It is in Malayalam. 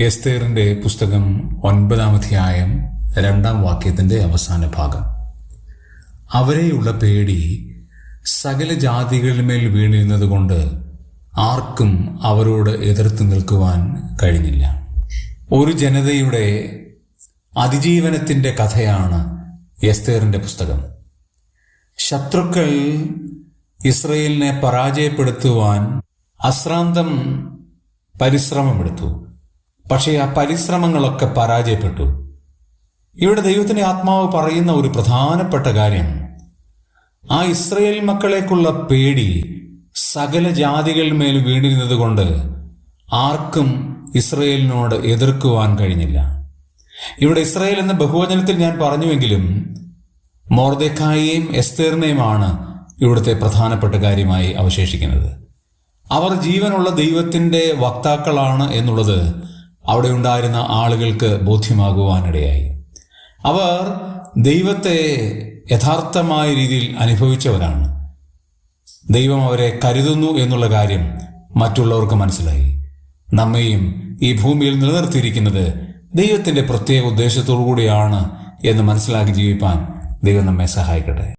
എസ്തേറിന്റെ പുസ്തകം ഒൻപതാമധ്യായം രണ്ടാം വാക്യത്തിന്റെ അവസാന ഭാഗം. അവരെയുള്ള പേടി സകല ജാതികളിന്മേൽ വീണിരുന്നതുകൊണ്ട് ആർക്കും അവരോട് എതിർത്ത് നിൽക്കുവാൻ കഴിഞ്ഞില്ല. ഒരു ജനതയുടെ അതിജീവനത്തിന്റെ കഥയാണ് എസ്തേറിന്റെ പുസ്തകം. ശത്രുക്കൾ ഇസ്രയേലിനെ പരാജയപ്പെടുത്തുവാൻ അശ്രാന്തം പരിശ്രമമെടുത്തു. പക്ഷേ ആ പരിശ്രമങ്ങളൊക്കെ പരാജയപ്പെട്ടു. ഇവിടെ ദൈവത്തിന്റെ ആത്മാവ് പറയുന്ന ഒരു പ്രധാനപ്പെട്ട കാര്യം ആ ഇസ്രയേൽ മക്കളേക്കുള്ള പേടി സകല ജാതികൾ മേൽ വീണിരുന്നത് കൊണ്ട് ആർക്കും ഇസ്രയേലിനോട് എതിർക്കുവാൻ കഴിഞ്ഞില്ല. ഇവിടെ ഇസ്രയേൽ എന്ന ബഹുവചനത്തിൽ ഞാൻ പറഞ്ഞുവെങ്കിലും മോർദേക്കായെയും എസ്തേറിനെയുമാണ് ഇവിടുത്തെ പ്രധാനപ്പെട്ട കാര്യമായി അവശേഷിക്കുന്നത്. അവർ ജീവനുള്ള ദൈവത്തിന്റെ വക്താക്കളാണ് എന്നുള്ളത് അവിടെ ഉണ്ടായിരുന്ന ആളുകൾക്ക് ബോധ്യമാകുവാനിടയായി. അവർ ദൈവത്തെ യഥാർത്ഥമായ രീതിയിൽ അനുഭവിച്ചവരാണ്. ദൈവം അവരെ കരുതുന്നു എന്നുള്ള കാര്യം മറ്റുള്ളവർക്ക് മനസ്സിലായി. നമ്മയും ഈ ഭൂമിയിൽ നിലനിർത്തിയിരിക്കുന്നത് ദൈവത്തിന്റെ പ്രത്യേക ഉദ്ദേശത്തോടു കൂടിയാണ് എന്ന് മനസ്സിലാക്കി ജീവിപ്പാൻ ദൈവം നമ്മെ സഹായിക്കട്ടെ.